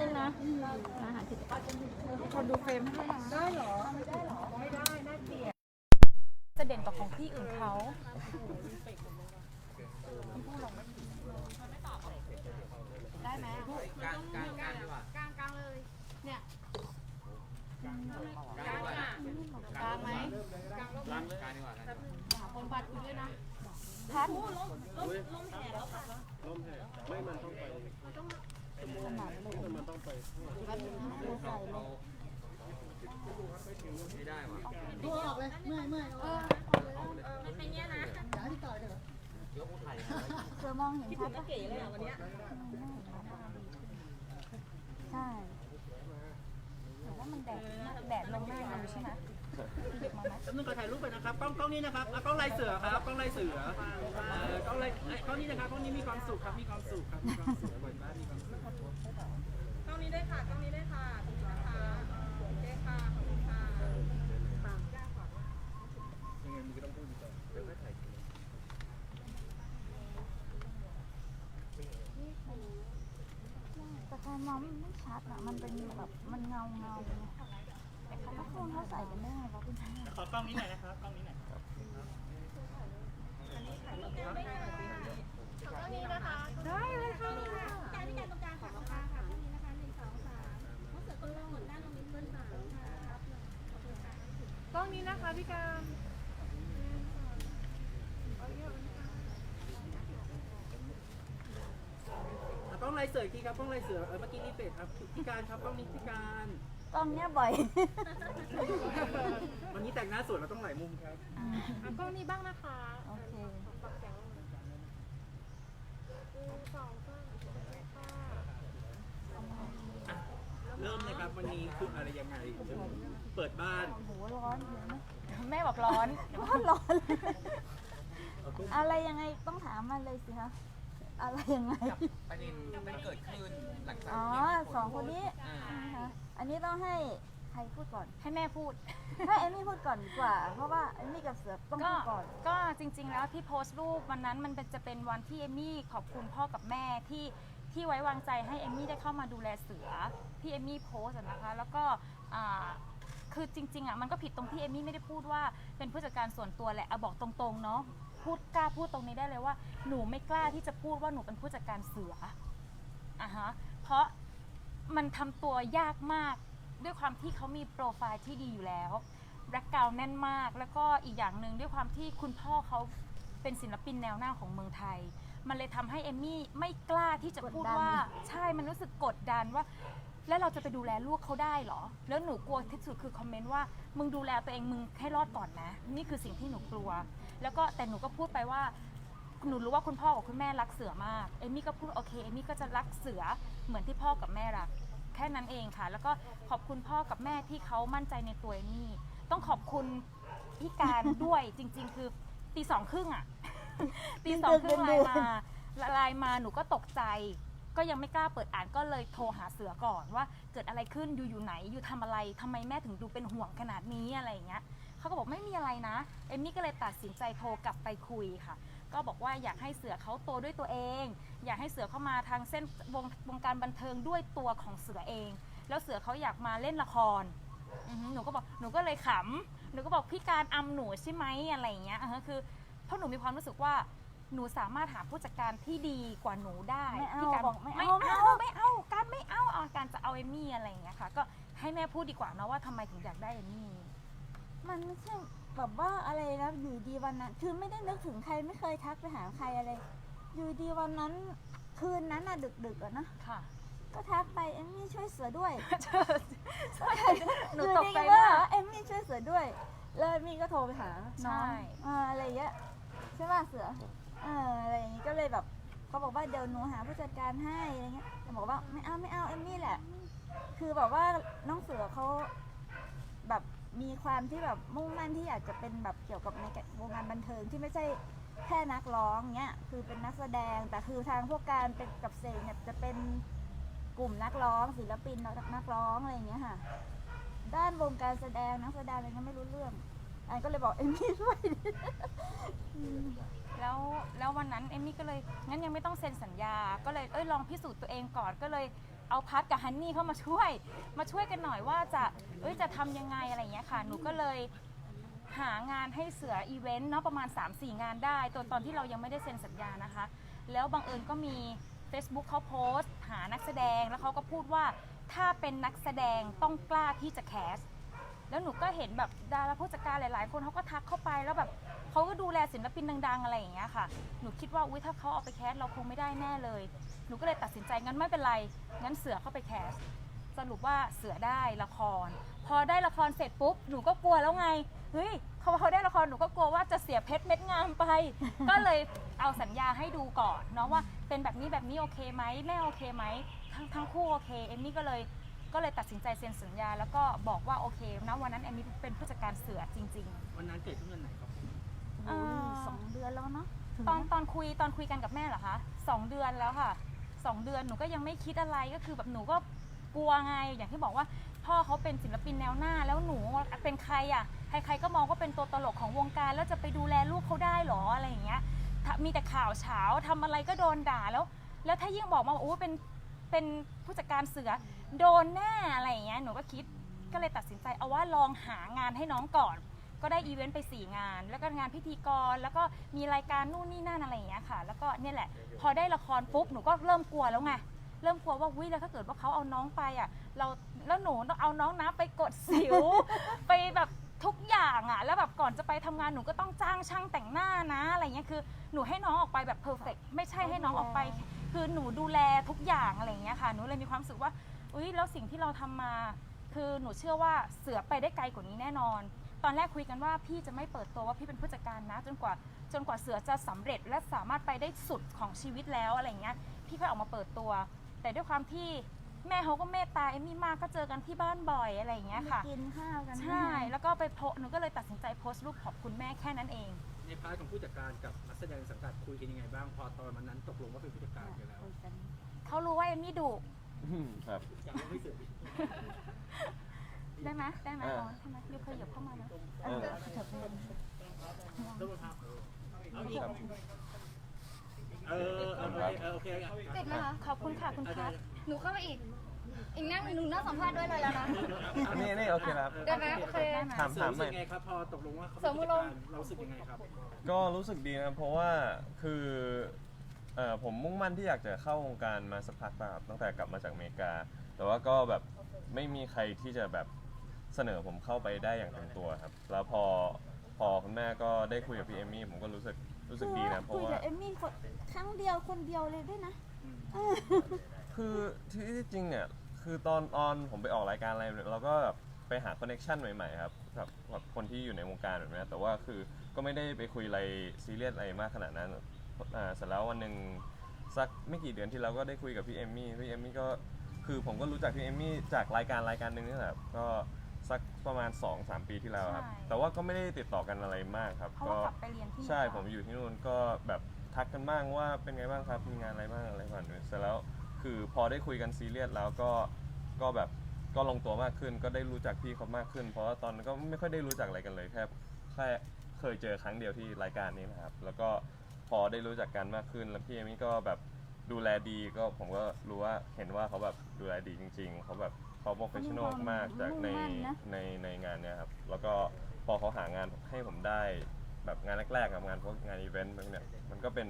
นึงนะมาหาที่คนดูเฟรมให้นะได้หรอจะเด่นกว่าของที่อื่นเขาได้ไหมกลางกลางกลางดีกว่ากลางกลางเลย เนี่ยกลางดีกว่ากลางไหมกลางกลางดีกว่านะหาคนบัตรคุณด้วยนะพัดเราไม่ได้ว่ะดูออกเลยเมื่อยเมื่อยเออมันเป็นเนี้ยนะย้าที่ต่อยเถอะเยอะผู้ไทยเธอมองเห็นชัดปะเก๋เลยอะวันเนี้ยใช่แต่ว่ามันแดดแดดลงหน้าเราใช่ไหมจำนึงก็ถ่ายรูปไปนะครับกล้องกล้องนี้นะครับอะกล้องลายเสือครับกล้องลายเสือกล้องลายกล้องนี้นะครับกล้องนี้มีความสุขครับมีความสุขครับมีความสุขเปิดบ้านมีความสุข กล้องนี้ได้ค่ะกล้องนี้ได้ค่ะนะคะโอเคค่ะขอบคุณค่ะยังไงมึงก็ต้องพูดดีกว่าเดี๋ยวไม่ถ่ายทีแต่การมองมันไม่ชัดอะ มันเป็นแบบมันเงาเงาไงแต่เขาก็คงเขาใส่กันได้ไงวะคุณแม่ขอกล้องนี้หน่อยนะครับกล้องนี้หน่อยได้เลยค่ะการที่การตรงกลางค่ะตรงกลางค่ะตรงนี้นะคะหนึ่งสองสามเขาเสือคนหมดหน้าตรงนี้เพื่อนสามค่ะกล้อง นี้นะคะพี่การอะกล้องลายเสืออีกทีครับกล้องลายเสือเออเมื่อกี้รีเฟรชครับพี่การครับกล้องนี้พี่การ กล้องเนี้ยบ่อย วันนี้แต่งหน้าสวยเราต้องหลายมุมครับ อะกล้องนี้บ้างนะคะโอเคปักแสงลงมาหนึ่งสองสามค่ะ เริ่มเลยครับวันนี้คืออะไรยังไง เปิดบ้านโอ้โหร้อนอยู่นะแม่บอกร้อน ร้อนร้อนเลยอะไรยังไงต้องถามมันเลยสิคะอะไรยังไง ประเด็นมันเกิดขึ้นหลังจากอ๋อที่สองคนนี้อ่านะคะอันนี้ต้องให้ใครพูดก่อน ให้แม่พูด ให้เอมมี่พูดก่อนดีกว่า เพราะว่าเอมมี่กับเสือต้องก็พูดก่อน ก็จริง ๆ แล้วที่โพสต์รูปวันนั้นมันเป็นจะเป็นวันที่เอมมี่ขอบคุณพ่อกับแม่ที่ที่ไว้วางใจให้เอมมี่ได้เข้ามาดูแลเสือที่เอมมี่โพสต์อะนะคะ แล้วก็อ่า คือจริงๆอะมันก็ผิดตรงที่เอมมี่ไม่ได้พูดว่าเป็นผู้จัดการส่วนตัวแหละอะบอกตรงๆเนาะพูดกล้าพูดตรงนี้ได้เลยว่าหนูไม่กล้าที่จะพูดว่าหนูเป็นผู้จัดการเสืออะฮะเพราะมันทำตัวยากมากด้วยความที่เขามีโปรไฟล์ที่ดีอยู่แล้วแบล็กกราวแน่นมาก แล้วก็อีกอย่างหนึ่งด้วยความที่คุณพ่อเขาเป็นศิลปินแนวหน้าของเมืองไทย มันเลยทำให้เอมมี่ไม่กล้าที่จะพูดกดดันว่า ใช่มันรู้สึกกดดันว่า แล้วเราจะไปดูแลลูกเขาได้เหรอ แล้วหนูกลัวที่สุดคือคอมเมนต์ว่า มึงดูแลตัวเองมึงให้รอดก่อนนะ นี่คือสิ่งที่หนูกลัว แล้วก็แต่หนูก็พูดไปว่า หนูรู้ว่าคุณพ่อกับคุณแม่รักเสือมาก เอมมี่ก็พูดโอเค เอมมี่ก็จะรักเสือเหมือนที่พ่อกับแม่รัก แค่นั้นเองค่ะ แล้วก็ขอบคุณพ่อกับแม่ที่เขามั่นใจในตัวเอมมี่ ต้องขอบคุณพี่การด้วย จริง ๆ คือตีสองครึ่งอะตีสองครึ่งไลน์มาไลน์มาหนูก็ตกใจ ก็ยังไม่กล้าเปิดอ่านก็เลยโทรหาเสือก่อนว่าเกิดอะไรขึ้นอยู่อยู่ไหนอยู่ทำอะไรทำไมแม่ถึงดูเป็นห่วงขนาดนี้อะไรอย่างเงี้ยเขาก็บอกไม่มีอะไรนะเอมมี่ก็เลยตัดสินใจโทรกลับไปคุยค่ะ ก็บอกว่าอยากให้เสือเขาโตด้วยตัวเอง อยากให้เสือเข้ามาทางเส้นวงวงการบันเทิงด้วยตัวของเสือเอง แล้วเสือเขาอยากมาเล่นละครหนูก็บอกหนูก็เลยขำหนูก็บอกพี่การอำหนูใช่ไหมอะไรอย่างเงี้ยคือเพราะหนูมีความรู้สึกว่า หนูสามารถหาผู้จัดการที่ดีกว่าหนูได้ไม่เอาพี่การบอกไม่ไม่เอาเอาไม่เอาการไม่เอาเอาการจะเอาเอมมี่อะไรอย่างเงี้ยค่ะ ก็ให้แม่พูดดีกว่าเนาะว่าทำไมถึงอยากได้เอมมี่ มันไม่ใช่แบบว่าอะไรนะอยู่ดีวันนั้น คือไม่ได้นึกถึงใครไม่เคยทักไปหาใครอะไร อยู่ดีวันนั้น คืนนั้นน่ะดึกๆอะนะค่ะ ก็ทักไปเอมมี่ช่วยเสือด้วยหนูตกใจอยู่ดีๆมากเอมมี่ช่วยเสือด้วย แล้วเอมมี่ก็โทรไปหาน้องใช่เอออะไรอย่างเงี้ยใช่ป่ะเสือ เอออะไรอย่างงี้ก็เลยแบบเขาบอกว่าเดี๋ยวหนูหาผู้จัดการให้อะไรเงี้ยแต่บอกว่าไม่เอาไม่เอาเอมมี่แหละ คือแบบว่าน้องเสือเขาแบบมีความที่แบบมุ่งมั่นที่อยากจะเป็นแบบเกี่ยวกับในวงการบันเทิงที่ไม่ใช่แค่นักร้องเงี้ยคือเป็นนักแสดงแต่คือทางพวกการเป็นกับเซงเนี่ยจะเป็นกลุ่มนักร้อง ศิลปินนักนักร้องอะไรอย่างเงี้ยค่ะ ด้านวงการแสดงนักแสดงอะไรเงี้ยไม่รู้เรื่องอันก็เลยบอกเอมมี่ช่วย แล้วแล้ววันนั้นเอมมี่ก็เลยงั้นยังไม่ต้องเซ็นสัญญา ก็เลยเอ้ยลองพิสูจน์ตัวเองก่อนก็เลยเอาพัดกับฮันนี่เข้ามาช่วย มาช่วยกันหน่อยว่าจะเอ้ยจะทำยังไงอะไรอย่างเงี้ยค่ะ หนูก็เลยหางานให้เสืออีเวนต์เนาะประมาณ 3-4 งานได้ตอนตอนที่เรายังไม่ได้เซ็นสัญญานะคะ แล้วบังเอิญก็มี Facebook เขาโพสต์ หานักแสดงแล้วเขาก็พูดว่าถ้าเป็นนักแสดงต้องกล้าที่จะแคส แล้วหนูก็เห็นแบบดาราผู้จัดการหลาย ๆ คนเขาก็ทักเข้าไปแล้วแบบ เขาก็ดูแลศิลปินดัง ๆ อะไรอย่างเงี้ยค่ะ หนูคิดว่าอุ้ยถ้าเขาเอาไปแคสเราคงไม่ได้แน่เลย หนูก็เลยตัดสินใจงั้นไม่เป็นไร งั้นเสือเข้าไปแคส สรุปว่าเสือได้ละคร พอได้ละครเสร็จปุ๊บ หนูก็กลัวแล้วไง เฮ้ยเขาเขาได้ละครหนูก็กลัวว่าจะเสียเพชรเม็ดงามไป ก็เลยเอาสัญญาให้ดูก่อนเนาะว่าเป็นแบบนี้แบบนี้โอเคไหมแม่โอเคไหมทั้งทั้งคู่โอเคเอมมี่ก็เลยก็เลยตัดสินใจเซ็นสัญญา แล้วก็บอกว่าโอเคนะวันนั้นเอมมี่เป็นผู้จัดการเสือจริง ๆ วันนั้นเกิดขึ้นวันไหนครับ โอ้ยสองเดือนแล้วเนาะถึงตอนไหมตอนคุยตอนคุยกันกับแม่เหรอคะสองเดือนแล้วค่ะสองเดือนหนูก็ยังไม่คิดอะไรก็คือแบบหนูก็กลัวไงอย่างที่บอกว่าพ่อเขาเป็นศิลปินแนวหน้าแล้วหนูเป็นใครอะใครๆก็มองว่าเป็นตัวตลกของวงการ แล้วจะไปดูแลลูกเขาได้หรออะไรอย่างเงี้ยถ้ามีแต่ข่าวเช้าทำอะไรก็โดนด่าแล้ว แล้วถ้ายิ่งบอกมาว่าโอ้เป็นเป็นผู้จัดการเสือโดนแน่อะไรอย่างเงี้ยหนูก็คิดก็เลยตัดสินใจเอาว่าลองหางานให้น้องก่อน ก็ได้อีเวนต์ไป 4 งาน แล้วก็งานพิธีกร แล้วก็มีรายการนู่นนี่นั่นอะไรอย่างเงี้ยค่ะ แล้วก็เนี่ยแหละ พอได้ละครปุ๊บหนูก็เริ่มกลัวแล้วไงเริ่มกลัวว่าวิแล้วถ้าเกิดว่าเขาเอาน้องไปอะเราแล้วหนูต้องเอาน้องนะไปกดสิว ไปแบบทุกอย่างอะ แล้วแบบก่อนจะไปทำงานหนูก็ต้องจ้างช่างแต่งหน้านะอะไรเงี้ยคือหนูให้น้องออกไปแบบเพอร์เฟกไม่ใช่ให้น้องออกไป คือหนูดูแลทุกอย่างอะไรอย่างเงี้ยค่ะหนูเลยมีความรู้สึกว่าอุ้ยแล้วสิ่งที่เราทำมา คือหนูเชื่อว่าเสือไปได้ไกลกว่านี้แน่นอน ตอนแรกคุยกันว่าพี่จะไม่เปิดตัวว่าพี่เป็นผู้จัดการนะ จนกว่าจนกว่าเสือจะสำเร็จและสามารถไปได้สุดของชีวิตแล้วอะไรอย่างเงี้ยพี่ก็ออกมาเปิดตัว แต่ด้วยความที่แม่เขาก็เมตตาเอมมี่มากก็เจอกันที่บ้านบ่อยอะไรอย่างเงี้ยค่ะกินข้าวกันใช่แล้วก็ไปโพสต์หนูก็เลยตัดสินใจโพสต์รูปขอบคุณแม่แค่นั้นเอง ในพาร์ทของผู้จัดการกับนักแสดงสังกัดคุยกันยังไงบ้างพอตอนวันนั้นตกลงว่าเป็นผู้จัดการกันแล้วคุยกันเขารู้ว่าเอมมี่ดุครับยัง ไม่เสร็จได้ไหมได้ไหมเออร้อนใช่ไหมยูเคยเหยียบเข้ามานะเออเถอะเป็นต้องมาพักเอาอีกครับเออเออเออโอเคโอเคติดไหมคะขอบคุณค่ะคุณเอาพัได้ดหนูเข้ามาอีก อีกนั่งหนูนั่งสัมภาษณ์ด้วยเลยแล้วนะ นี่นี่โอเคแล้วครับได้ไหมโอเคได้ไหมถามเสริถามมรู้หสึน่อยกไงครับพอตกลงว่าเขาเสริเป็นมผู้มืจัอลงดการเรารู้สึกยังไงครับ ก็รู้สึกดีนะเพราะว่าคือเอ่อผมมุ่งมั่นที่อยากจะเข้าวงการมาสักพักแล้วครับตั้งแต่กลับมาจากอเมริกา แต่ว่าก็แบบไม่มีใครที่จะแบบ เสนอผมเข้าไปได้อย่างเต็มตัวครับ แล้วพอพอคุณแม่ก็ได้คุยกับพี่เอมมี่ผมก็รู้สึกรู้สึกดีนะเพคุราะยว่า กับเอมมี่คนครั้งเดียวคนเดียวเลยด้วยนะคือที่จริงเนี่ยคือตอนตอนผมไปออกรายการอะไรเราก็แบบไปหาคอนเน็ชันใหม่ๆครับกับกับคนที่อยู่ในวงการแบบนี้แต่ว่าคือก็ไม่ได้ไปคุยอะไรซีเรียสอะไรมากขนาดนั้นอ่าเสร็จแล้ววันหนึ่งสักไม่กี่เดือนที่เราก็ได้คุยกับพี่เอมมี่พี่เอมมี่ก็คือผมก็รู้จักพี่เอมมี่จากรายการรายการหนึ่งนี่แหละครับก็ สักประมาณ 2-3 ปีที่แล้วครับ ใช่ แต่ว่าก็ไม่ได้ติดต่อกันอะไรมากครับ เพราะก็ว่ากลับไปเรียนที่ใช่เมืองผมอยู่ที่นู่นก็แบบทักกันบ้างว่าเป็นไงบ้างครับมีงานอะไรบ้างอะไรแบบนี้เสร็จแล้วคือพอได้คุยกันซีเรียสแล้วก็ก็แบบก็ลงตัวมากขึ้น ก็ได้รู้จักพี่เขามากขึ้น เพราะว่าตอนนั้นก็ไม่ค่อยได้รู้จักอะไรกันเลยแค่แค่เคยเจอครั้งเดียวที่รายการนี้นะครับ แล้วก็พอได้รู้จักกันมากขึ้น แล้วพี่เอมี่ก็แบบ ดูแลดีก็ผมก็รู้ว่าเห็นว่าเขาแบบดูแลดีจริง ๆ เขาแบบเขาโปรเฟชชั่นอลมากจากในมุ่งมั่นนะ ในในงานเนี้ยครับ แล้วก็พอเขาหางานให้ผมได้แบบงานแรกๆกับงานพวกงานอีเวนต์พวกเนี้ยมันก็เป็น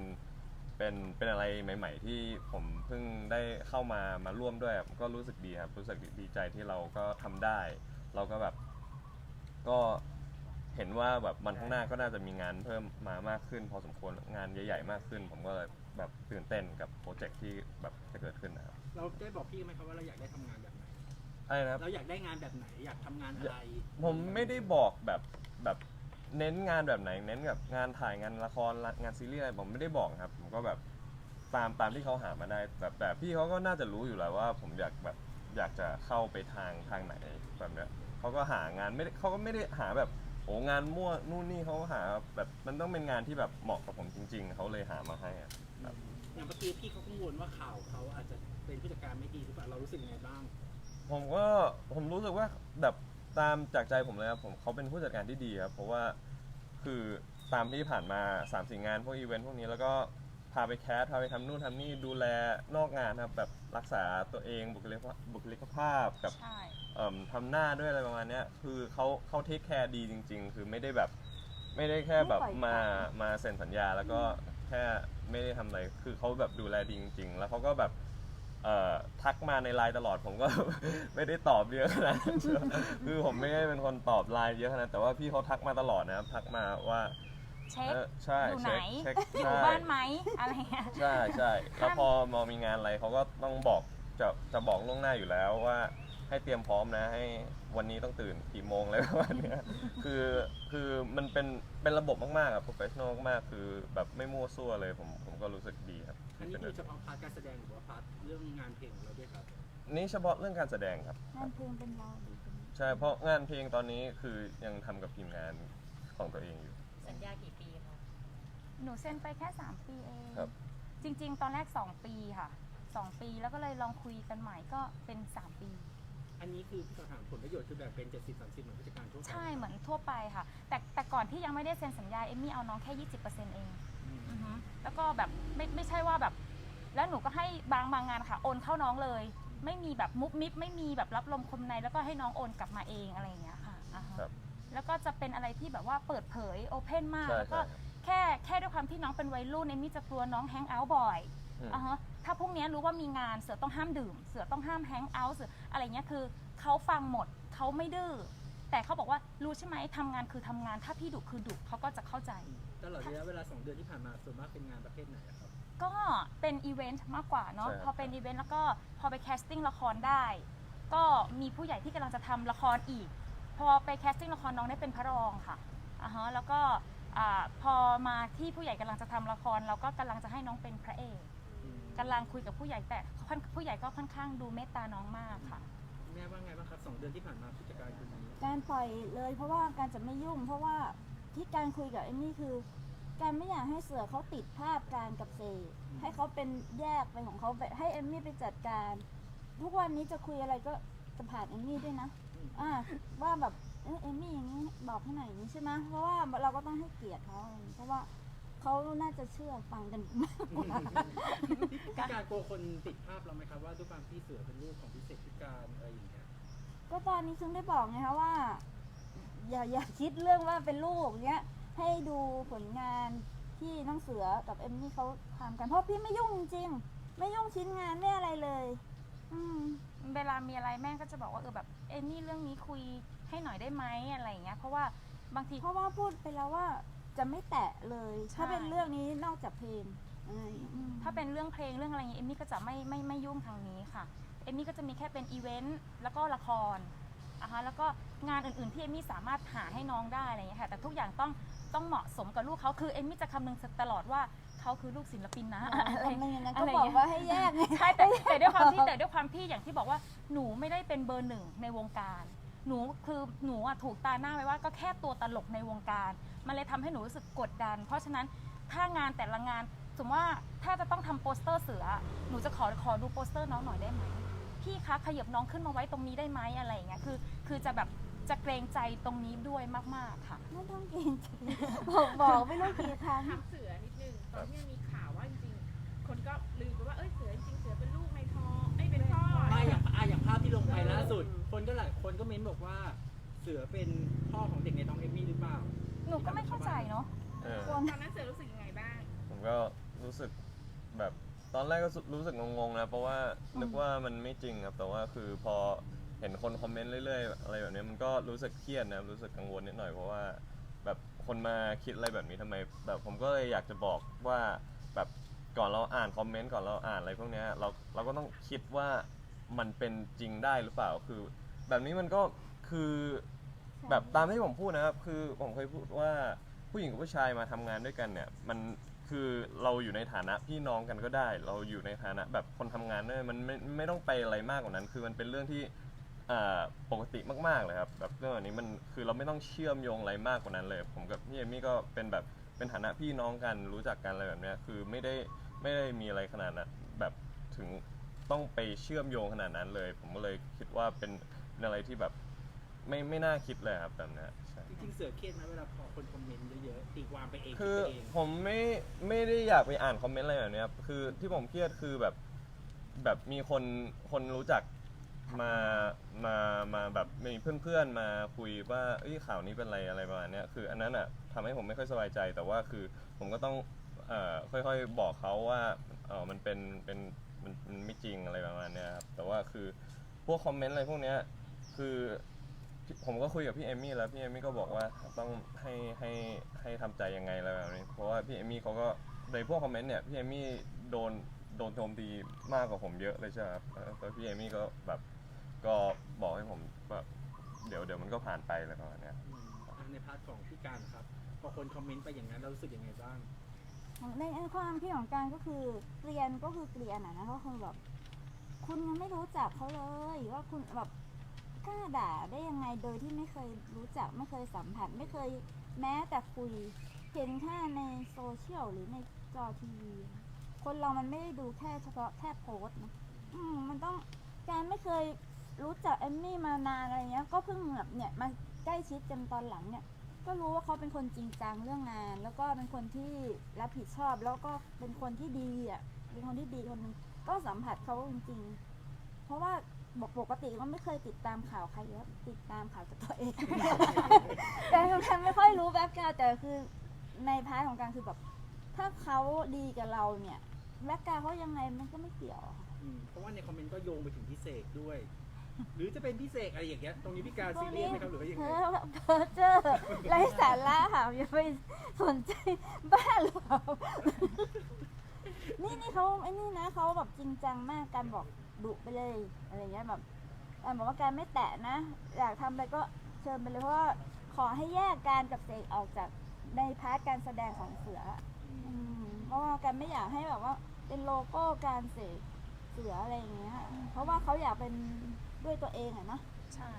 เป็นเป็นอะไรใหม่ ๆ ที่ผมเพิ่งได้เข้ามามาร่วมด้วยครับก็รู้สึกดีครับ รู้สึกดีใจที่เราก็ทำได้ เราก็แบบก็เห็นว่าแบบวันข้างหน้าก็น่าจะมีงานเพิ่มมามากขึ้น พอสมควรงานใหญ่ ๆ มากขึ้น ผมก็เลย แบบตื่นเต้นกับโปรเจกต์ที่แบบจะเกิดขึ้นนะครับเราได้บอกพี่ไหมครับว่าเราอยากได้ทำงานแบบไหน อะไรนะครับ เราอยากได้งานแบบไหน อยากทำงานอะไร ผมไม่ได้บอกแบบแบบเน้นงานแบบไหน เน้นแบบงานถ่ายงานละครงานซีรีส์อะไรผมไม่ได้บอกครับ ผมก็แบบตามตามที่เขาหามาได้แบบแบบพี่เขาก็น่าจะรู้อยู่แล้วว่า ผมอยากแบบอยากจะเข้าไปทางทางไหนแบบเนี้ยเขาก็หางานไม่ได้เขาก็ไม่ได้หาแบบโอ้งานมั่วนู่นนี่เขาก็หาแบบมันต้องเป็นงานที่แบบเหมาะกับผมจริง ๆเขาเลยหามาให้อะครับ อย่างเมื่อกี้พี่เขากังวลว่าข่าวเขาอาจจะเป็นผู้จัดการไม่ดีหรือเปล่าเรารู้สึกยังไงบ้าง ผมก็ผมรู้สึกว่าแบบตามจากใจผมเลยครับผมเขาเป็นผู้จัดการที่ดีครับเพราะว่าคือตามที่ผ่านมา3ามสี่งานพวกอีเวนต์พวกนี้แล้วก็พาไปแคสพาไปทำนู่นทำนี่ดูแลนอกงานครับแบบรักษาตัวเองบุคลิกภาพบุคลิกภาพกับ ใช่ เอิ่มทำหน้าด้วยอะไรประมาณเนี้ยคือเขาเขาเทคแคร์ดีจริง ๆ คือไม่ได้แบบ ไม่ได้แค่แบบไม่ปล่อยมามาเซ็นสัญญาแล้วก็ แค่ไม่ได้ทำอะไร คือเขาแบบดูแลดีจริงๆ แล้วเขาก็แบบเอ่อทักมาในไลน์ตลอด ผมก็ ไม่ได้ตอบเยอะขนาดนั้น คือผมไม่ได้เป็นคนตอบไลน์เยอะขนาดนั้นแต่ว่าพี่เขาทักมาตลอดนะครับ ทักมาว่าเช็ค เออใช่อยู่ไหน เช็คเช็คอยู่ใช่บ้านไหมอะไรเงี้ย ใช่ใช่แล้วพอมอมีงานอะไรเขาก็ต้องบอกจะจะบอกล่วงหน้าอยู่แล้วว่า ให้เตรียมพร้อมนะให้วันนี้ต้องตื่นกี่โมงอะไรประมาณเนี้ยคือคือมันเป็นเป็นระบบมากๆอะ professional มากๆคือแบบไม่มั่วซั่วเลยผมผมก็รู้สึกดีครับอันที่นี้เป็นคือเฉพาะพาร์ทการแสดงหรือว่าพาร์ทเรื่องงานเพลงของเราด้วยครับ นี่เฉพาะเรื่องการแสดงครับ งานเพลงเป็นเราดีเป็นใช่เพราะงานเพลงตอนนี้คือยังทำกับทีมงานของตัวเองอยู่ สัญญากี่ปีคะหนูเซ็นไปแค่ 3 ปีเอง ครับ จริง ๆ ตอนแรก 2 ปีค่ะ 2 ปีแล้วก็เลยลองคุยกันใหม่ก็เป็น 3 ปี อันนี้คือพี่ขอถามผลประโยชน์คือแบ่งเป็น 70 30เหมือนผู้จัดการทั่วไป ใช่เหมือนทั่วไปค่ะ แต่แต่ก่อนที่ยังไม่ได้เซ็นสัญญาเอมมี่เอาน้องแค่ 20%เองอืม อือฮึแล้วก็แบบไม่ไม่ใช่ว่าแบบ แล้วหนูก็ให้บางบางงานค่ะโอนเข้าน้องเลย ไม่มีแบบมุกมิบไม่มีแบบรับลมคมในแล้วก็ให้น้องโอนกลับมาเองอะไรอย่างเงี้ยค่ะอ่าฮะครับแล้วก็จะเป็นอะไรที่แบบว่าเปิดเผยโอเพนมากใช่แล้วก็ใช่แค่แค่ด้วยความที่น้องเป็นวัยรุ่นเอมมี่จะกลัวน้องแฮงเอาท์บ่อย อืม อ่าฮะ ถ้าพวกเนี้ยรู้ว่ามีงานเสือต้องห้ามดื่ม เสือต้องห้ามแฮงเอาท์เสืออะไรเงี้ยคือเขาฟังหมดเขาไม่ดื้อแต่เขาบอกว่ารู้ใช่ไหมทำงานคือทำงาน ถ้าพี่ดุคือดุเขาก็จะเข้าใจ ตลอดระยะเวลา2เดือนที่ผ่านมาส่วนมากเป็นงานประเภทไหนอะครับ ก็เป็นอีเวนต์มากกว่าเนาะใช่ครับ พอเป็นอีเวนต์แล้วก็พอไปแคสติ้งละครได้ ก็มีผู้ใหญ่ที่กำลังจะทำละครอีก พอไปแคสติ้งละครน้องได้เป็นพระรองค่ะอ่าฮะแล้วก็อ่าพอมาที่ผู้ใหญ่กำลังจะทำละครเราก็กำลังจะให้น้องเป็นพระเอก กำลังคุยกับผู้ใหญ่แต่ค่อนผู้ใหญ่ก็ค่อนข้างดูเมตตาน้องมากค่ะ แม่ว่าไงบ้างครับ2เดือนที่ผ่านมาผู้จัดการคนนี้การปล่อยเลยเพราะว่าการจะไม่ยุ่ง เพราะว่าที่การคุยกับเอมมี่คือ การไม่อยากให้เสือเขาติดภาพการกับเซให้เขาเป็นแยกไปของเขาแบบให้เอมมี่ไปจัดการ ทุกวันนี้จะคุยอะไรก็จะผ่านเอมมี่ด้วยนะอ่าว่าแบบเออเอมมี่อย่างนี้บอกให้หน่อยอย่างนี้ใช่ไหมเพราะว่าเราก็ต้องให้เกียรติเขาอะไรอย่างนี้เพราะว่า เขาน่าจะเชื่อฟังกันมากกว่าพี่การกลัวคนติดภาพเราไหมครับว่าด้วยความที่เสือเป็นลูกของพิเศษพิการอะไรอย่างเงี้ยก็ตอนนี้ซึ่งได้บอกไงคะว่า อย่าอย่าคิดเรื่องว่าเป็นลูกเนี้ยให้ดูผลงานที่น้องเสือกับเอมมี่เขาทำกันเพราะพี่ไม่ยุ่งจริงๆไม่ยุ่งชิ้นงานไม่อะไรเลย อืมเวลามีอะไรแม่ก็จะบอกว่าเออแบบเอ็นนี่เรื่องนี้คุยให้หน่อยได้ไหมอะไรอย่างเงี้ยเพราะว่าบางทีเพราะว่าพูดไปแล้วว่า จะไม่แตะเลยใช่ถ้าเป็นเรื่องนี้นอกจากเพลงอะไรอย่างเงี้ยอืมถ้าเป็นเรื่องเพลงเรื่องอะไรอย่างเงี้ยเอมมี่ก็จะไม่ไม่ไม่ยุ่งทางนี้ค่ะ เอมมี่ก็จะมีแค่เป็นอีเวนต์แล้วก็ละครนะคะแล้วก็งานอื่นๆที่เอมมี่สามารถหาให้น้องได้อะไรอย่างเงี้ยค่ะ แต่ทุกอย่างต้องต้องเหมาะสมกับลูกเขาคือเอมมี่จะคำนึงตลอดว่าเขาคือลูกศิลปินนะอะไรทำไมอย่างนั้นอะก็ไรบอกเงี้ยว่าให้แยกไงใช่แต่แต่ด้วยความที่แต่ด้วยความที่อย่างที่บอกว่าหนูไม่ได้เป็นเบอร์หนึ่งในวงการ หนูคือหนูอะถูกตาหน้าไว้ว่าก็แค่ตัวตลกในวงการ มันเลยทำให้หนูรู้สึกกดดัน เพราะฉะนั้นถ้างานแต่ละงาน สมมติว่าถ้าจะต้องทำโปสเตอร์เสือ หนูจะขอขอดูโปสเตอร์น้องหน่อยได้ไหมพี่คะขยับน้องขึ้นมาไว้ตรงนี้ได้ไหมอะไรอย่างเงี้ยคือ คือจะแบบจะเกรงใจตรงนี้ด้วยมาก ๆค่ะ ไม่ต้องเกรงใจบอกบอกไม่รู้กี่ครั้ง ถามเสือนิดนึงตอนที่มันมี อย่างอะอย่างภาพที่ลงไปล่าสุด คนก็หลายคนก็เม้นบอกว่า เสือเป็นพ่อของเด็กในท้องเอมมี่หรือเปล่า หนูก็ไม่เข้าใจเนาะเออตอนนั้นเสือรู้สึกยังไงบ้าง ผมก็รู้สึกแบบตอนแรกก็รู้สึกงงๆนะเพราะว่านึกว่ามันไม่จริงครับแต่ว่าคือพอเห็นคนคอมเมนต์เรื่อยๆ อะไรแบบนี้มันก็รู้สึกเครียดนะรู้สึกกังวลนิดหน่อยเพราะว่าแบบคนมาคิดอะไรแบบนี้ทำไมแบบผมก็เลยอยากจะบอกว่าแบบก่อนเราอ่านคอมเมนต์ก่อนเราอ่านอะไรพวกเนี้ยเราเราก็ต้องคิดว่า มันเป็นจริงได้หรือเปล่าคือ แบบนี้มันก็คือแบบตามที่ผมพูดนะครับ คือผมเคยพูดว่าผู้หญิงกับผู้ชายมาทำงานด้วยกันเนี่ย มันคือเราอยู่ในฐานะพี่น้องกันก็ได้ เราอยู่ในฐานะแบบคนทำงานด้วยมันไม่ไม่ต้องไปอะไรมากกว่านั้น คือมันเป็นเรื่องที่อ่าปกติมากๆเลยครับแบบเรื่องแบบนี้มันคือเราไม่ต้องเชื่อมโยงอะไรมากกว่านั้นเลย ผมกับพี่เอมี่ก็เป็นแบบเป็นฐานะพี่น้องกันรู้จักกันอะไรแบบเนี้ยคือไม่ได้ไม่ได้มีอะไรขนาดนั้นแบบถึง ต้องไปเชื่อมโยงขนาดนั้นเลย ผมก็เลยคิดว่าเป็นอะไรที่แบบไม่ไม่น่าคิดเลยครับแบบเนี้ยใช่ จริงๆเสือเครียดไหมเวลาพอคนคอมเมนต์เยอะๆตีความไปเองคือคิดไปเองผมไม่ไม่ได้อยากไปอ่านคอมเมนต์อะไรแบบเนี้ยครับคือที่ผมเครียดคือแบบแบบมีคนคนรู้จักมามามาแบบมีเพื่อนๆมาคุยว่าเอ้ยข่าวนี้เป็นอะไรอะไรประมาณเนี้ยคืออันนั้นอะทำให้ผมไม่ค่อยสบายใจ แต่ว่าคือผมก็ต้องเอ่อค่อยๆบอกเขาว่าเออมันเป็นเป็น มันมันไม่จริงอะไรประมาณเนี้ยครับแต่ว่าคือพวกคอมเมนต์อะไรพวกเนี้ยคือผมก็คุยกับพี่เอมี่แล้วพี่เอมี่ก็บอกว่าต้องให้ให้ให้ทำใจยังไงอะไรแบบนี้เพราะว่าพี่เอมี่เขาก็ในพวกคอมเมนต์เนี่ยพี่เอมี่โดนโดนโจมตีมากกว่าผมเยอะเลยใช่ไหมครับเออแต่พี่เอมี่ก็แบบก็บอกให้ผมแบบเดี๋ยวเดี๋ยวมันก็ผ่านไปอะไรประมาณเนี้ย ในพาร์ทของพี่การครับ พอคนคอมเมนต์ไปอย่างนั้นเรารู้สึกยังไงบ้าง ในความคิดของการก็คือเกลียนก็คือเกลียนอะนะก็คือแบบคุณยังไม่รู้จักเขาเลยว่าคุณแบบกล้าด่าได้ยังไงโดยที่ไม่เคยรู้จักไม่เคยสัมผัส ไม่เคยแม้แต่คุยเห็นแค่ในโซเชียลหรือในจอทีวีคนเรามันไม่ได้ดูแค่เฉพาะแค่โพสนะอืมมันต้องการไม่เคยรู้จักเอมมี่มานานอะไรเงี้ย ก็เพิ่งแบบเนี่ยมาใกล้ชิดกันตอนหลังเนี่ย ก็รู้ว่าเขาเป็นคนจริงจังเรื่องงาน แล้วก็เป็นคนที่รับผิดชอบ แล้วก็เป็นคนที่ดีอะ เป็นคนที่ดีคนหนึงก็สัมผัสเขาจริงๆ เพราะว่าบอกปกติก็ไม่เคยติดตามข่าวใครเยอะติดตามข่าวจากตัวเอง แต่ทำไม่ค่อยรู้แบ็คกราวด์แต่คือในพาร์ทของการคือแบบถ้าเขาดีกับเราเนี่ยแบ็คกราวด์เขายังไงมันก็ไม่เกี่ยวอืมเพราะว่าในคอมเมนต์ก็โยงไปถึงพี่เสกด้วย หรือจะเป็นพี่เสกอะไรอย่างเงี้ยตรงนี้พี่การซีเรียสไหมครับหรือว่ายังเพไงอเพอเจอร์ไร้สาระค่ะอย่าไปสนใจบ้าหรอนี่นี่เขาไอ้นี่นะเขาแบบจริงจังมากการบอกดุไปเลยอะไรเงี้ยแบบการบอกว่าการไม่แตะนะ อยากทำอะไรก็เชิญไปเลยเพราะว่าขอให้แยกการกับเสกออกจากในพาร์ทการแสดงของเสืออืมเพราะว่าการไม่อยากให้แบบว่า เป็นโลโก้การเสกเสืออะไรอย่างเงี้ย เพราะว่าเขาอยากเป็น ด้วยตัวเองอะเนาะใช่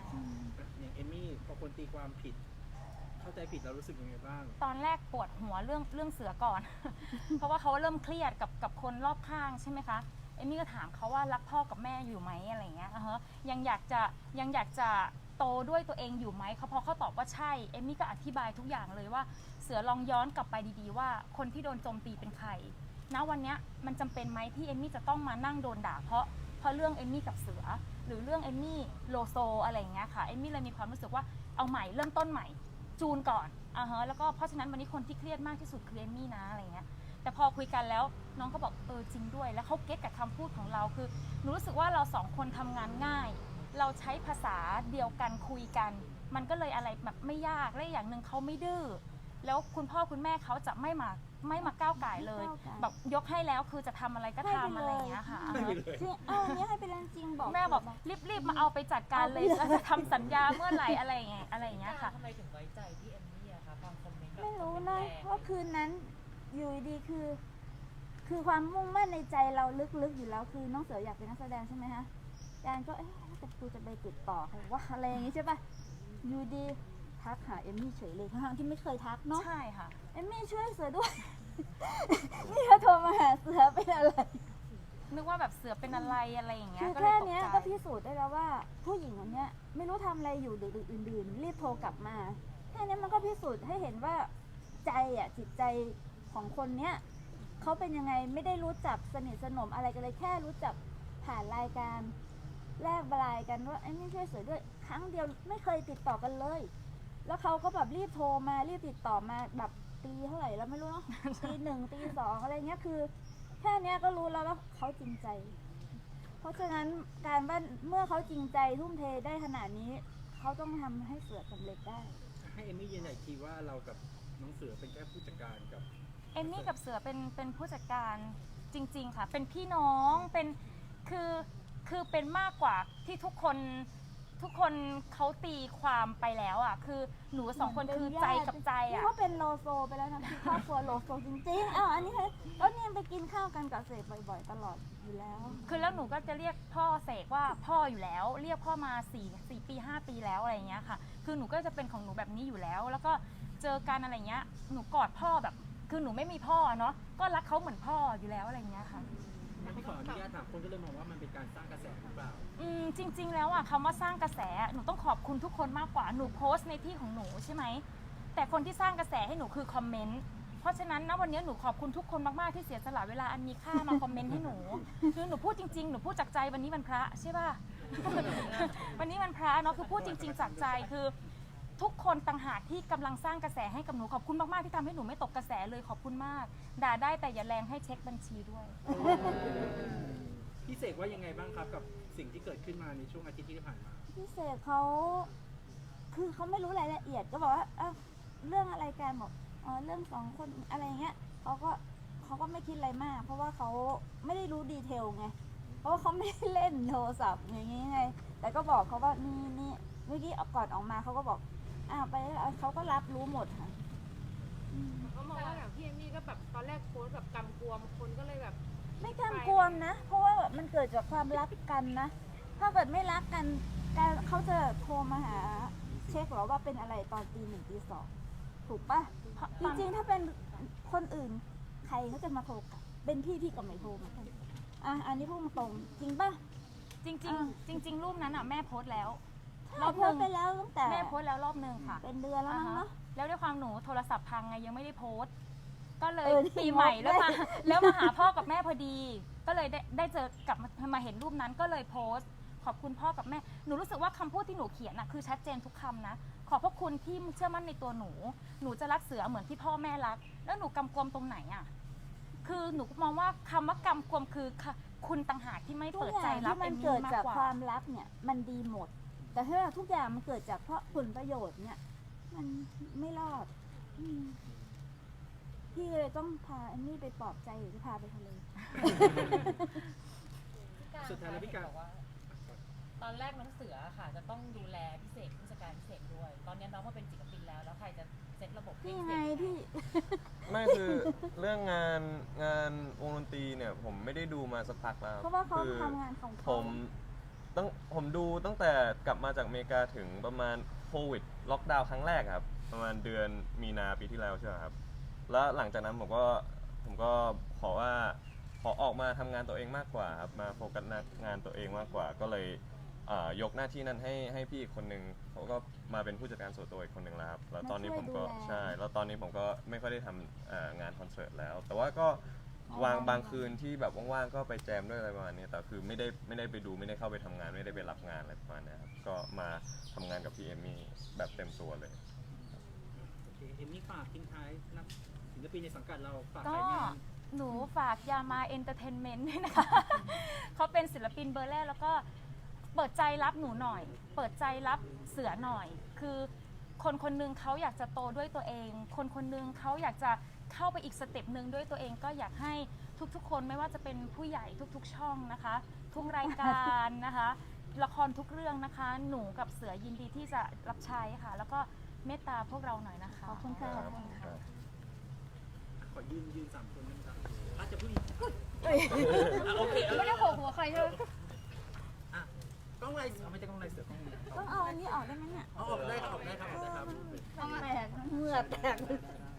อย่างเอมมี่พอคนตีความผิด เข้าใจผิดเรารู้สึกยังไงบ้าง ตอนแรกปวดหัวเรื่องเรื่องเสือก่อน เพราะว่าเขาเริ่มเครียดกับกับคนรอบข้างใช่ไหมคะเอมมี่ก็ถามเขาว่ารักพ่อกับแม่อยู่ไหมอะไรอย่างเงี้ยอ่าฮะยังอยากจะยังอยากจะโตด้วยตัวเองอยู่ไหมเขาพอเขาตอบว่าใช่เอมมี่ก็อธิบายทุกอย่างเลยว่า เสือลองย้อนกลับไปดีๆ ว่าคนที่โดนโจมตีเป็นใครณวันเนี้ยมันจำเป็นไหมที่เอมมี่จะต้องมานั่งโดนด่าเพราะเพราะเรื่องเอมมี่กับเสือ หรือเรื่องเอมมี่โลโซอะไรอย่างเงี้ยค่ะเอมมี่เลยมีความรู้สึกว่าเอาใหม่เริ่มต้นใหม่ จูนก่อนอ่าฮะแล้วก็เพราะฉะนั้นวันนี้คนที่เครียดมากที่สุดคือเอมมี่นะอะไรเงี้ยแต่พอคุยกันแล้วน้องก็บอกเออจริงด้วยแล้วเขาเก็ตกับคำพูดของเราคือหนูรู้สึกว่าเราสองคนทำงานง่าย เราใช้ภาษาเดียวกันคุยกัน มันก็เลยอะไรแบบไม่ยากและอีกอย่างหนึ่งเขาไม่ดื้อ แล้วคุณพ่อคุณแม่เขาจะไม่มาไม่มาก้าวไก่ายเลย ไม่ก้าวก่าย แบบยกให้แล้วคือจะทำอะไรก็ทำอะไรอย่างเงี้ยค่ะอ่าฮะจริงเอาอันนี้ให้เป็นเรื่องจริงบอกแม่บอกรีบๆมาเอาไปจัดการเลยแล้วจะทำสัญญาเมื่อไหร่อะไรอย่างเงี้ยอะไรอย่างเงี้ยค่ะ ทำไมถึงไว้ใจพี่เอมมี่อะคะบางคอมเมนต์แบบไม่รู้คอมเมนะนต์แรงเพราะคืนนั้นอยู่ดีๆคือ คือความมุ่งมั่นในใจเราลึกๆอยู่แล้วคือน้องเสืออยากเป็นนักแสดงใช่ไหมฮะการก็เอ๊ะแต่กูจะไปติดต่อใครว่าอะไรอย่างงี้ใช่ปะอยู่ดี ทักหาเอมมี่เฉยเลยทั้งๆที่ไม่เคยทักเนาะใช่ค่ะ เอมมี่ช่วยเสือด้วย นี่เขาโทรมาหาเสือเป็นอะไร นึกว่าแบบเสือเป็นอะไรอะไรอย่างเงี้คืยอก็เลแค่ยตกเนี้ยใจก็พิสูจน์ได้แล้วว่า ผู้หญิงคนเนี้ยไม่รู้ทำอะไรอยู่ดึกๆดื่นๆ รีบโทรกลับมา แค่เนี้ยมันก็พิสูจน์ให้เห็นว่าใจอะจิตใจของคนเนี้ยเขาเป็นยังไงไม่ได้รู้จักสนิทสนมอะไรกันเลยแค่รู้จักผ่านรายการแลกบลายกันว่าไอ้นี่ช่วยเสือด้วย ครั้งเดียวไม่เคยติดต่อกันเลย แล้วเขาก็แบบรีบโทรมารีบติดต่อมาแบบตีเท่าไหร่แล้วไม่รู้เนาะ ตีหนึ่งตีสองอะไรเงี้ยคือ แค่เนี้ยก็รู้แล้วว่าเขาจริงใจ เพราะฉะนั้นการว่าเมื่อเขาจริงใจทุ่มเทได้ขนาดนี้ เขาต้องทำให้เสือสำเร็จได้ ให้เอมมี่ยืนยันอีกทีว่าเรากับน้องเสือเป็นแค่ผู้จัดการกับ เอมมี่กับเสือเป็นเป็นผู้จัดการจริง ๆ ค่ะ เป็นพี่น้องเป็นคือคือเป็นมากกว่าที่ทุกคน ทุกคนเขาตีความไปแล้วอะ คือหนูสองคนคือใจกับใจอะเขาเป็นโลโซไปแล้วนะคือครอบครัวโลโซจริงๆอ้าวอันนี้ให้แล้วเนี่ยไปกินข้าวกันกับเสกบ่อยๆ ตลอดอยู่แล้ว คือแล้วหนูก็จะเรียกพ่อเสกว่าพ่ออยู่แล้ว เรียกพ่อมา4ี่สี่ปี5ปีแล้วอะไรอย่างเงี้ยค่ะ คือหนูก็จะเป็นของหนูแบบนี้อยู่แล้ว แล้วก็เจอกันอะไรเงี้ย หนูกอดพ่อแบบ คือหนูไม่มีพ่อเนาะ ก็รักเขาเหมือนพ่ออยู่แล้วอะไรเงี้ยค่ะ พี่ขออนุญาตถามคนก็เลยมองว่ามันเป็นการสร้างกระแสหรือเปล่า อืมจริง ๆ แล้วอะคำว่าสร้างกระแสหนูต้องขอบคุณทุกคนมากกว่าหนูโพสต์ในที่ของหนูใช่ไหมแต่คนที่สร้างกระแสให้หนูคือคอมเมนต์เพราะฉะนั้นนะวันนี้หนูขอบคุณทุกคนมากๆที่เสียสละเวลาอันมีค่ามาคอมเมนต์ให้หนูคือหนูพูดจริงๆหนูพูดจากใจวันนี้วันพระใช่ป่ะ วันนี้วันพระเนาะคือพูดจริง ๆ จากใจคือ ทุกคนต่างหากที่กำลังสร้างกระแสให้กับหนูขอบคุณมากๆที่ทำให้หนูไม่ตกกระแสเลยขอบคุณมาก ด่าได้แต่อย่าแรงให้เช็คบัญชีด้วย พี่เสกว่ายังไงบ้างครับกับสิ่งที่เกิดขึ้นมาในช่วงอาทิตย์ที่ผ่านมา พี่เสกเขาคือเขาไม่รู้รายละเอียดก็บอกว่าเอ้าเรื่องอะไรกันบอกอ๋อเรื่องสองคนอะไรเงี้ยเขาก็เขาก็ไม่คิดอะไรมาก เพราะว่าเขาไม่ได้รู้ดีเทลไงเพราะว่าเขาไม่ได้เล่นโทรศัพท์อย่างงี้ไงแต่ก็บอกเขาว่านี่นี่เมื่อกี้ออกก่อนออกมาเขาก็บอก อ้าวไปแล้วเขาก็รับรู้หมดค่ะอืมเขามองว่าแบบพี่เอมมี่ก็แบบตอนแรกโพสต์แบบกำกวมคนก็เลยแบบ ไม่กำกวมนะ เพราะว่ามันเกิดจากความรักกันนะ ถ้าเกิดไม่รักกันการเขาจะโทรมาหา เช็คเหรอว่าเป็นอะไรตอนตีหนึ่งตีสองถูกปะจริงๆถ้าเป็นคนอื่นใครเขาจะมาโทรกลับเป็นพี่พี่ก็ไม่โทรเหมือนกันอะอันนี้พูดตรงๆจริงปะ จริง อ่า ๆ จริง ๆ รูปนั้นอะแม่โพสต์แล้วร เราอบโพหสนึ่งต์ไปแล้วตั้งแต่แม่โพสต์แล้วรอบหนึ่งค่ะ เป็นเดือนแล้วมั้งอ่าเนาะฮะแล้วด้วยความหนูโทรศัพท์พังไงยังไม่ได้โพสต์ ก็เลยเออที่ปีใหม่งกแล้วมาด้วยแล้วมาหาพ่อกับแม่พอดี ก็เลยได้ได้เจอกลับมามาเห็นรูปนั้นก็เลยโพสต์ ขอบคุณพ่อกับแม่หนูรู้สึกว่าคำพูดที่หนูเขียนน่ะคือชัดเจนทุกคำนะ ขอบพระคุณที่เชื่อมั่นในตัวหนู หนูจะรักเสือเหมือนที่พ่อแม่รัก แล้วหนูกำกวมตรงไหนอะ คือหนูมองว่าคำว่ากำกวมคือค่ะคุณต่างหากที่ไม่ทุกเปิดอใจย่างรับที่มัเอ็นมเกิมี่ดมากจากกว่า ความรักเนี่ย มันดีหมด แต่ถ้าทุกอย่างมันเกิดจากเพราะผลประโยชน์เนี่ย มันไม่รอดอืมพี่เลยต้องพาเอมมี่ไปปลอบใจหรือจะพาไปทะเล สุดท้ายแล้วพี่การบอกว่าตอนแรกน้องเสือค่ะ จะต้องดูแลพิเศษผู้จัดการพิเศษด้วย ตอนนี้น้องมาเป็นศิลปินแล้วแล้วใครจะเซตระบบให้พี่พิเศไงษพี่ ไม่คือเรื่องงานงานวงดนตรีเนี่ยผมไม่ได้ดูมาสักพักแล้วเพราะว่าเขาคือทำงานของผเขาม ตั้งผมดูตั้งแต่กลับมาจากอเมริกาถึงประมาณโควิดล็อกดาวน์ครั้งแรกครับ ประมาณเดือนมีนาปีที่แล้วใช่ไหมครับ แล้วหลังจากนั้นผมก็ผมก็ขอว่าขอออกมาทำงานตัวเองมากกว่าครับมาโฟกัสงานตัวเองมากกว่า ก็เลยเอ่อยกหน้าที่นั้นให้ให้พี่อีกคนนึงเขาก็มาเป็นผู้จัดการส่วนตัวอีกคนนึงแล้วครับแล้วตอนนี้ผมก็ใช่ แล้วตอนนี้ผมก็ไม่ค่อยได้ทำเอ่องานคอนเสิร์ตแล้ว แต่ว่าก็ วางบางคืนที่แบบว่างๆก็ไปแจมด้วยอะไรประมาณนี้แต่คือไม่ได้ไม่ได้ไปดูไม่ได้เข้าไปทำงานไม่ได้ไปรับงานอะไรประมาณนี้ครับก็มาทำงานกับพี่เอมมี่แบบเต็มตัวเลย โอเคเอมมี่ฝากทิ้งท้ายนักศิลปินในสังกัดเราฝากก็ขายงานหนูฝากยามาเอนเตอร์เทนเมนต์ด้วยนะคะ เขาเป็นศิลปินเบอร์แรกแล้วก็เปิดใจรับหนูหน่อย เปิดใจรับเสือหน่อย คือคนคนหนึงเขาอยากจะโตด้วยตัวเอง คนคนหนึงเขาอยากจะ เข้าไปอีกสเต็ปหนึ่งด้วยตัวเองก็อยากให้ทุกๆ คนไม่ว่าจะเป็นผู้ใหญ่ทุกๆ ช่องนะคะ ทุกรายการนะคะ ละครทุกเรื่องนะคะ หนูกับเสือยินดีที่จะรับใช้ค่ะ แล้วก็เมตตาพวกเราหน่อยนะคะขอบคุณค่ะครับครับขอยืนยืนสามคนนะครับอาจจะพูดอะโอเคเออไม่ได้โผล่หัวใครใช่ไหมอะกล้องลายเสือไม่ใช่กล้องลายเสือกล้องนี้ต้องเอาอันนี้ออกได้ไหมเนี่ยเอาออกได้ครับออกได้ครับออกได้ครับแตกเหงื่อแตก